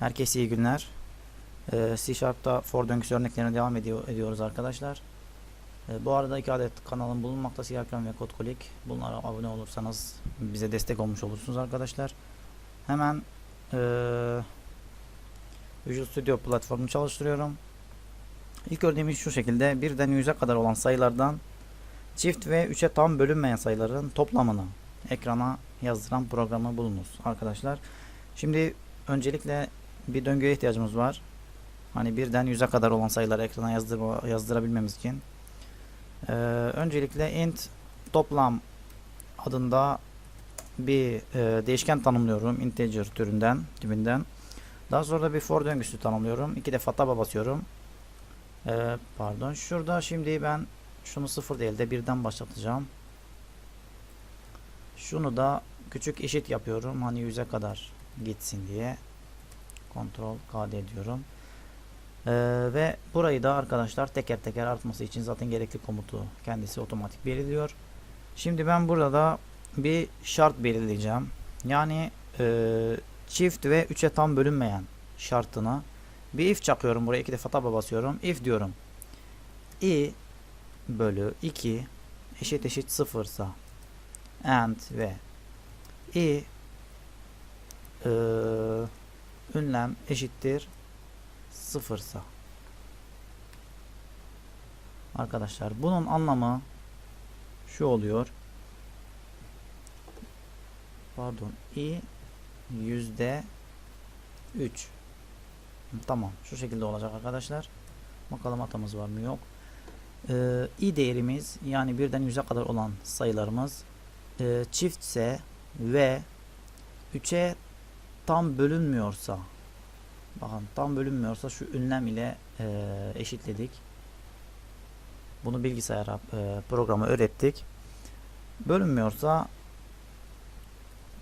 Herkese iyi günler. Ee, C for döngüsü örneklerine devam ediyor, ediyoruz arkadaşlar. Ee, bu arada iki adet kanalım bulunmakta Siyah Ekran ve Kotkolik. Bunlara abone olursanız bize destek olmuş olursunuz arkadaşlar. Hemen ee, Visual Studio platformunu çalıştırıyorum. İlk örneğimiz şu şekilde. Birden 100'e kadar olan sayılardan çift ve 3'e tam bölünmeyen sayıların toplamını ekrana yazdıran programı bulunuz arkadaşlar. Şimdi öncelikle bir döngüye ihtiyacımız var. Hani birden 100'e kadar olan sayıları ekrana yazdırma, yazdırabilmemiz için. Ee, öncelikle int toplam adında bir e, değişken tanımlıyorum. Integer türünden, tipinden. Daha sonra da bir for döngüsü tanımlıyorum. İki defa taba basıyorum. Ee, pardon. Şurada şimdi ben şunu sıfır değil de birden başlatacağım. Şunu da küçük eşit yapıyorum. Hani 100'e kadar gitsin diye. Ctrl KD diyorum. Ee, ve burayı da arkadaşlar teker teker artması için zaten gerekli komutu kendisi otomatik belirliyor. Şimdi ben burada bir şart belirleyeceğim. Yani e, çift ve 3'e tam bölünmeyen şartına bir if çakıyorum buraya iki defa taba basıyorum. If diyorum. i bölü 2 eşit eşit sıfırsa and ve i e, ünlem eşittir sıfırsa. Arkadaşlar bunun anlamı şu oluyor. Pardon i yüzde 3 tamam şu şekilde olacak arkadaşlar. Bakalım hatamız var mı yok. Ee, i değerimiz yani birden 100'e kadar olan sayılarımız e, çiftse ve 3'e tam bölünmüyorsa bakın tam bölünmüyorsa şu ünlem ile e, eşitledik. Bunu bilgisayara e, programı öğrettik. Bölünmüyorsa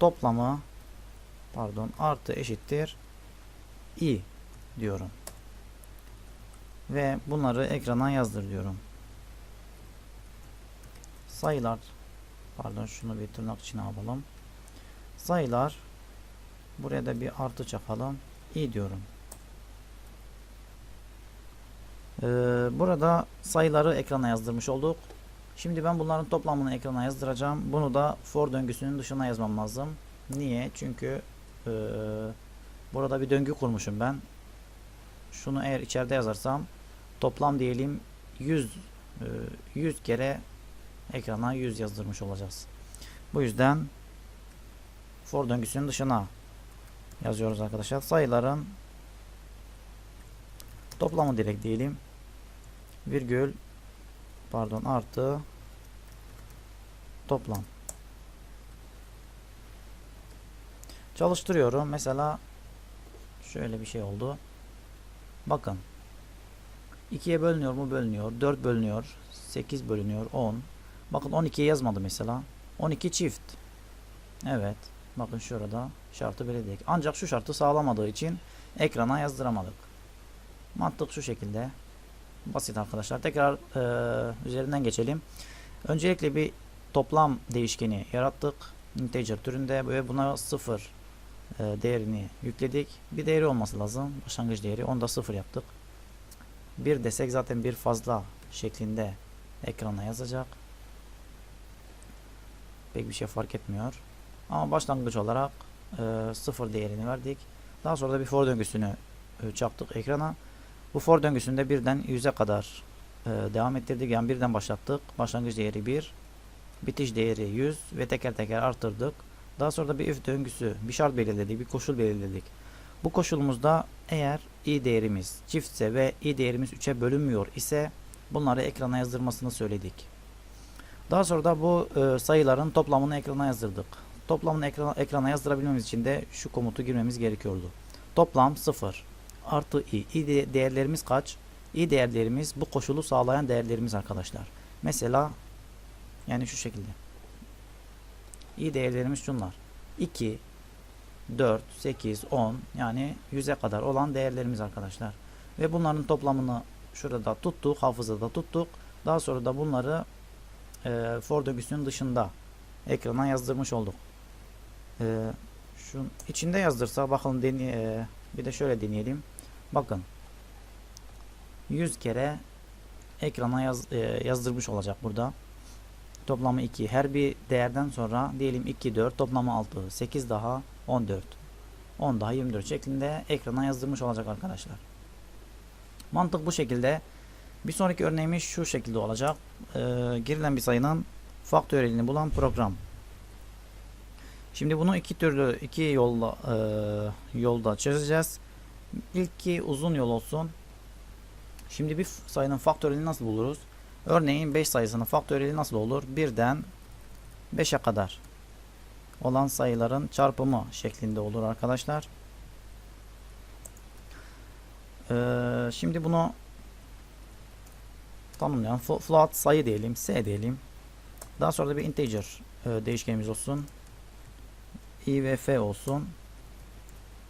toplamı pardon artı eşittir i diyorum. Ve bunları ekrana yazdır diyorum. Sayılar pardon şunu bir tırnak içine alalım. Sayılar buraya da bir artı çakalım. i diyorum. Ee, burada sayıları ekrana yazdırmış olduk. Şimdi ben bunların toplamını ekrana yazdıracağım. Bunu da for döngüsünün dışına yazmam lazım. Niye? Çünkü e, burada bir döngü kurmuşum ben. Şunu eğer içeride yazarsam toplam diyelim 100 e, 100 kere ekrana 100 yazdırmış olacağız. Bu yüzden for döngüsünün dışına yazıyoruz arkadaşlar. Sayıların toplamı direkt diyelim. Virgül pardon artı toplam. Çalıştırıyorum. Mesela şöyle bir şey oldu. Bakın. 2'ye bölünüyor mu? Bölünüyor. 4 bölünüyor. 8 bölünüyor. 10. Bakın 12'ye yazmadı mesela. 12 çift. Evet. Bakın şurada şartı belirledik. Ancak şu şartı sağlamadığı için ekrana yazdıramadık. Mantık şu şekilde. Basit arkadaşlar. Tekrar e, üzerinden geçelim. Öncelikle bir toplam değişkeni yarattık. Integer türünde ve buna 0 e, değerini yükledik. Bir değeri olması lazım. Başlangıç değeri. Onu da 0 yaptık. 1 desek zaten bir fazla şeklinde ekrana yazacak. Pek bir şey fark etmiyor. Ama başlangıç olarak e, 0 değerini verdik. Daha sonra da bir for döngüsünü e, çaktık ekrana. Bu for döngüsünde birden 100'e kadar e, devam ettirdik. Yani birden başlattık. Başlangıç değeri 1. Bitiş değeri 100 ve teker teker arttırdık. Daha sonra da bir if döngüsü, bir şart belirledik, bir koşul belirledik. Bu koşulumuzda eğer i değerimiz çiftse ve i değerimiz 3'e bölünmüyor ise bunları ekrana yazdırmasını söyledik. Daha sonra da bu e, sayıların toplamını ekrana yazdırdık. Toplamını ekrana, ekrana yazdırabilmemiz için de şu komutu girmemiz gerekiyordu. Toplam 0 artı i. i de- değerlerimiz kaç? i değerlerimiz bu koşulu sağlayan değerlerimiz arkadaşlar. Mesela yani şu şekilde. i değerlerimiz şunlar. 2 4, 8, 10 yani 100'e kadar olan değerlerimiz arkadaşlar. Ve bunların toplamını şurada tuttuk, hafızada tuttuk. Daha sonra da bunları e, for döngüsünün dışında ekrana yazdırmış olduk. E, şu içinde yazdırsa bakalım deni, e, Bir de şöyle deneyelim. Bakın. 100 kere ekrana yaz, e, yazdırmış olacak burada. Toplamı 2. Her bir değerden sonra diyelim 2, 4, toplamı 6, 8 daha 14. 10 daha 24 şeklinde ekrana yazdırmış olacak arkadaşlar. Mantık bu şekilde. Bir sonraki örneğimiz şu şekilde olacak. Ee, girilen bir sayının faktöriyelini bulan program. Şimdi bunu iki türlü iki yolla e, yolda çözeceğiz. İlki uzun yol olsun. Şimdi bir sayının faktöriyelini nasıl buluruz? Örneğin 5 sayısının faktöriyeli nasıl olur? 1'den 5'e kadar olan sayıların çarpımı şeklinde olur arkadaşlar. Ee, şimdi bunu tanımlayan flo- float sayı diyelim, s diyelim. Daha sonra da bir integer e, değişkenimiz olsun. İ ve f olsun.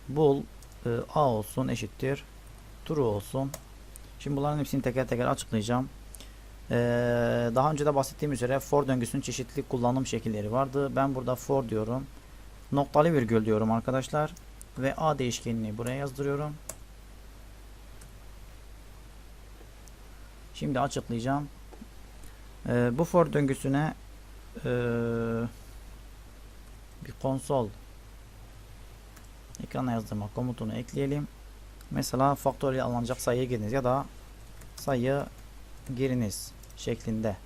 Bool e, a olsun eşittir true olsun. Şimdi bunların hepsini teker teker açıklayacağım. Ee, daha önce de bahsettiğim üzere for döngüsünün çeşitli kullanım şekilleri vardı. Ben burada for diyorum. Noktalı virgül diyorum arkadaşlar. Ve a değişkenini buraya yazdırıyorum. Şimdi açıklayacağım. Ee, bu for döngüsüne ee, bir konsol ekrana yazdırma komutunu ekleyelim. Mesela faktöriyel alınacak sayıyı giriniz ya da sayı giriniz şeklinde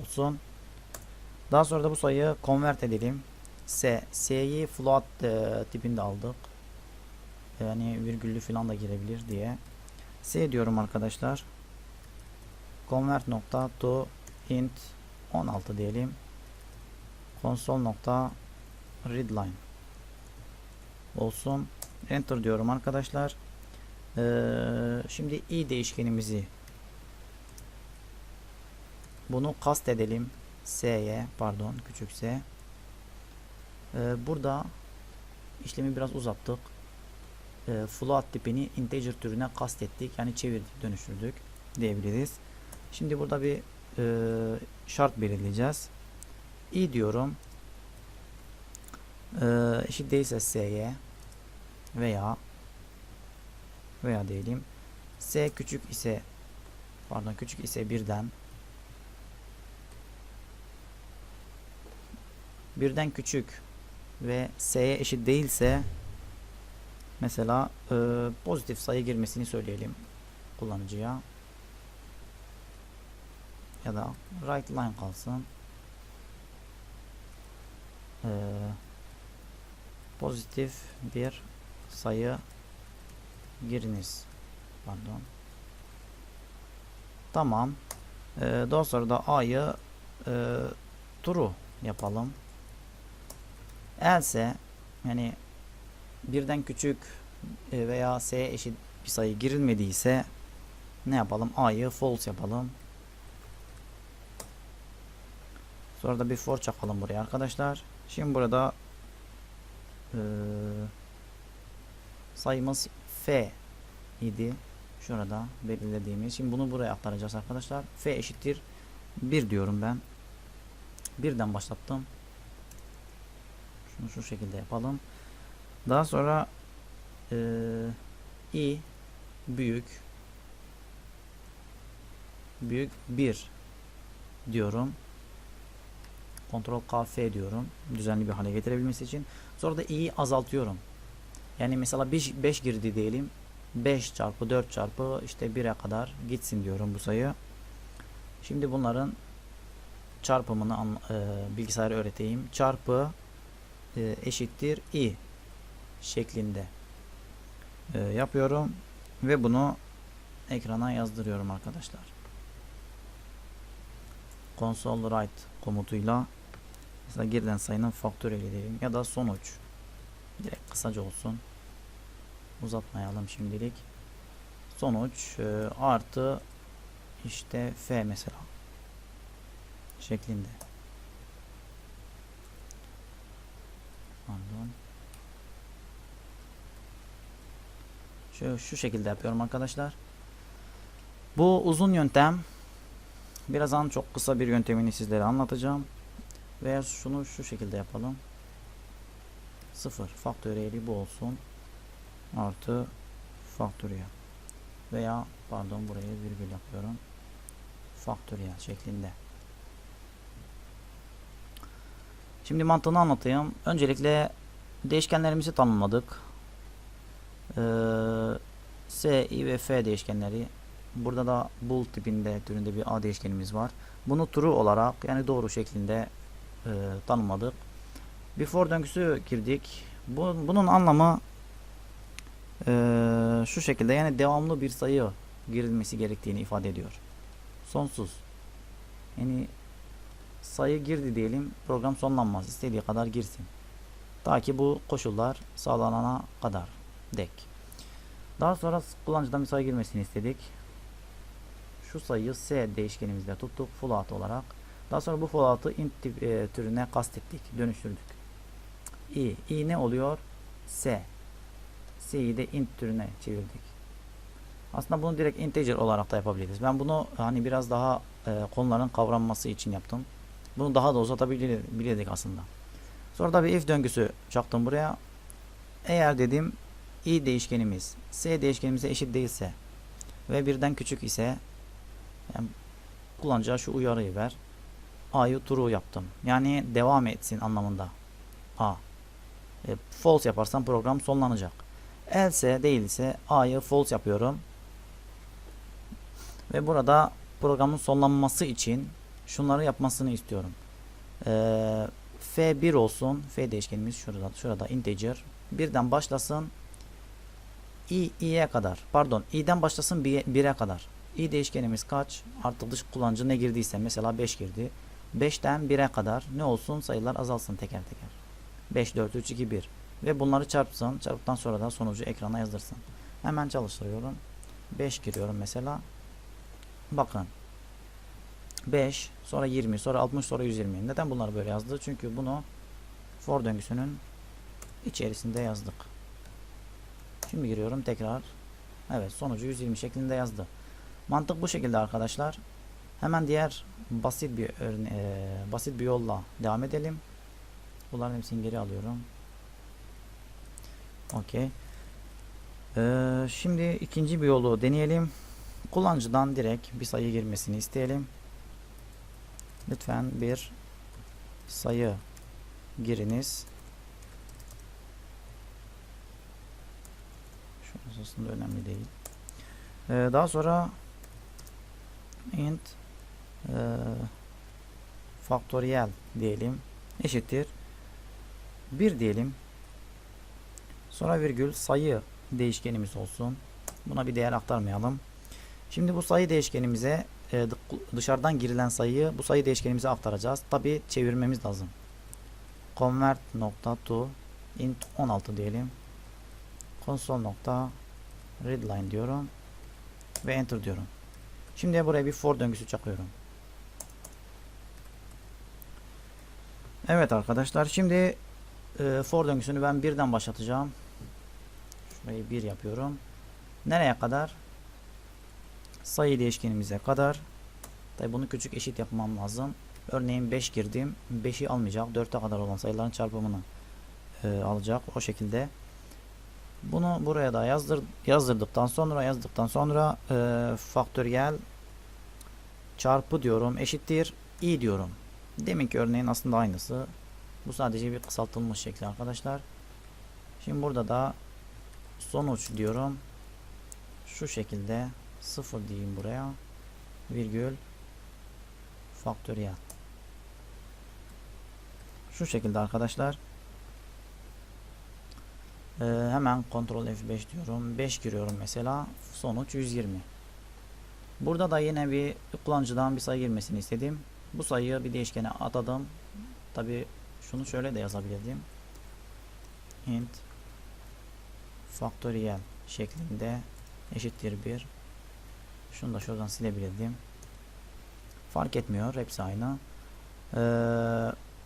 olsun. Daha sonra da bu sayıyı convert edelim. S, S'yi float e, tipinde aldık. Yani virgüllü falan da girebilir diye. S diyorum arkadaşlar. Convert nokta to int 16 diyelim. Console nokta readline olsun. Enter diyorum arkadaşlar. Ee, şimdi i değişkenimizi bunu kast edelim. S'ye pardon küçük s. Ee, burada işlemi biraz uzattık. Ee, float tipini integer türüne kast ettik. Yani çevirdik, dönüştürdük diyebiliriz. Şimdi burada bir e, şart belirleyeceğiz. i diyorum. Ee, eşit değilse s'ye veya veya diyelim s küçük ise pardon küçük ise birden birden küçük ve s'ye eşit değilse mesela e, pozitif sayı girmesini söyleyelim kullanıcıya. Ya da right line kalsın. E, pozitif bir sayı giriniz. Pardon. Tamam. Ee, daha sonra da a'yı e, true yapalım. Else yani birden küçük e, veya s'ye eşit bir sayı girilmediyse ne yapalım? A'yı false yapalım. Sonra da bir for çakalım buraya arkadaşlar. Şimdi burada e, sayımız f idi. Şurada belirlediğimiz. Şimdi bunu buraya aktaracağız arkadaşlar. f eşittir 1 diyorum ben. Birden başlattım. Şunu şu şekilde yapalım. Daha sonra e, i büyük büyük 1 diyorum. Ctrl K F diyorum. Düzenli bir hale getirebilmesi için. Sonra da i'yi azaltıyorum. Yani mesela 5, 5 girdi diyelim. 5 çarpı 4 çarpı işte 1'e kadar gitsin diyorum bu sayı. Şimdi bunların çarpımını e, bilgisayara öğreteyim. Çarpı e, eşittir i şeklinde e, yapıyorum ve bunu ekrana yazdırıyorum arkadaşlar. Console write komutuyla mesela girilen sayının faktöriyeli diyelim ya da sonuç. Direkt kısaca olsun. Uzatmayalım şimdilik. Sonuç e, artı işte f mesela şeklinde. Pardon. Şu, şu şekilde yapıyorum arkadaşlar. Bu uzun yöntem. Birazdan çok kısa bir yöntemini sizlere anlatacağım veya şunu şu şekilde yapalım 0 faktöriyeli bu olsun artı faktöriyel veya pardon buraya virgül yapıyorum faktöriyel şeklinde. Şimdi mantığını anlatayım. Öncelikle değişkenlerimizi tanımladık. Ee, S, I ve F değişkenleri. Burada da bool tipinde türünde bir A değişkenimiz var. Bunu true olarak yani doğru şeklinde e, tanımladık. Bir for döngüsü girdik. Bu, bunun anlamı e, şu şekilde yani devamlı bir sayı girilmesi gerektiğini ifade ediyor. Sonsuz. Yani sayı girdi diyelim program sonlanmaz. İstediği kadar girsin. Ta ki bu koşullar sağlanana kadar dek. Daha sonra kullanıcıdan bir sayı girmesini istedik. Şu sayıyı S değişkenimizde tuttuk float olarak. Daha sonra bu float'ı int tip, e, türüne kastettik, dönüştürdük. i, i ne oluyor? S. S'yi de int türüne çevirdik. Aslında bunu direkt integer olarak da yapabiliriz. Ben bunu hani biraz daha e, konuların kavranması için yaptım. Bunu daha da uzatabilirdik aslında. Sonra da bir if döngüsü çaktım buraya. Eğer dedim i değişkenimiz s değişkenimize eşit değilse ve birden küçük ise yani kullanacağı şu uyarıyı ver. A'yı true yaptım. Yani devam etsin anlamında. A. E, false yaparsam program sonlanacak. Else değilse A'yı false yapıyorum. Ve burada programın sonlanması için şunları yapmasını istiyorum. Ee, F1 olsun. F değişkenimiz şurada, şurada integer. Birden başlasın. i, i'ye kadar. Pardon. i'den başlasın 1'e kadar. i değişkenimiz kaç? Artık dış kullanıcı ne girdiyse. Mesela 5 girdi. 5'ten 1'e kadar ne olsun? Sayılar azalsın teker teker. 5, 4, 3, 2, 1. Ve bunları çarpsın. Çarptıktan sonra da sonucu ekrana yazdırsın. Hemen çalıştırıyorum. 5 giriyorum mesela. Bakın. 5, sonra 20, sonra 60, sonra 120. Neden bunları böyle yazdı? Çünkü bunu for döngüsünün içerisinde yazdık. Şimdi giriyorum tekrar. Evet sonucu 120 şeklinde yazdı. Mantık bu şekilde arkadaşlar. Hemen diğer basit bir örne e, basit bir yolla devam edelim. Bunların hepsini geri alıyorum. Okey. Ee, şimdi ikinci bir yolu deneyelim. Kullanıcıdan direkt bir sayı girmesini isteyelim. Lütfen bir sayı giriniz. Şu aslında önemli değil. Ee, daha sonra int e, faktöriyel diyelim eşittir 1 diyelim. Sonra virgül sayı değişkenimiz olsun. Buna bir değer aktarmayalım. Şimdi bu sayı değişkenimize e, dışarıdan girilen sayıyı bu sayı değişkenimize aktaracağız. Tabi çevirmemiz lazım. Convert nokta to int 16 diyelim. Console nokta readline diyorum. Ve enter diyorum. Şimdi buraya bir for döngüsü çakıyorum. Evet arkadaşlar şimdi e, for döngüsünü ben birden başlatacağım. Şurayı bir yapıyorum. Nereye kadar? sayı değişkenimize kadar tabi bunu küçük eşit yapmam lazım. Örneğin 5 girdim. 5'i almayacak. 4'e kadar olan sayıların çarpımını e, alacak. O şekilde. Bunu buraya da yazdır, yazdırdıktan sonra yazdıktan sonra e, faktöriyel çarpı diyorum eşittir i diyorum. Deminki örneğin aslında aynısı. Bu sadece bir kısaltılmış şekli arkadaşlar. Şimdi burada da sonuç diyorum. Şu şekilde 0 diyeyim buraya. Virgül faktöriyel. Şu şekilde arkadaşlar. Ee, hemen kontrol F5 diyorum. 5 giriyorum mesela. Sonuç 120. Burada da yine bir kullanıcıdan bir sayı girmesini istedim. Bu sayıyı bir değişkene atadım. Tabi şunu şöyle de yazabilirdim. int faktöriyel şeklinde eşittir 1 şunu da şuradan silebilirdim. Fark etmiyor. Hepsi aynı. Ee,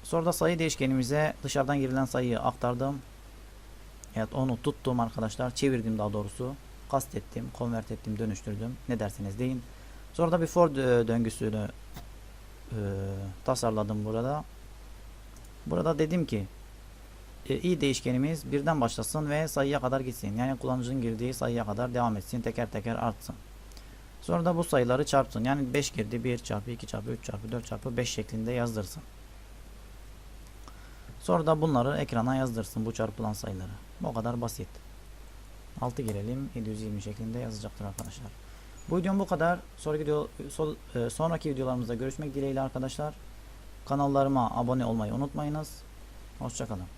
sonra da sayı değişkenimize dışarıdan girilen sayıyı aktardım. Evet onu tuttum arkadaşlar. Çevirdim daha doğrusu. Kastettim. Convert ettim. Dönüştürdüm. Ne derseniz deyin. Sonra da bir for döngüsünü e, tasarladım burada. Burada dedim ki e, i değişkenimiz birden başlasın ve sayıya kadar gitsin. Yani kullanıcının girdiği sayıya kadar devam etsin. Teker teker artsın. Sonra da bu sayıları çarpsın. Yani 5 girdi 1 çarpı 2 çarpı 3 çarpı 4 çarpı 5 şeklinde yazdırsın. Sonra da bunları ekrana yazdırsın bu çarpılan sayıları. Bu kadar basit. 6 girelim 720 şeklinde yazacaktır arkadaşlar. Bu videom bu kadar. Sonraki video sol, e, sonraki videolarımızda görüşmek dileğiyle arkadaşlar. Kanallarıma abone olmayı unutmayınız. Hoşçakalın.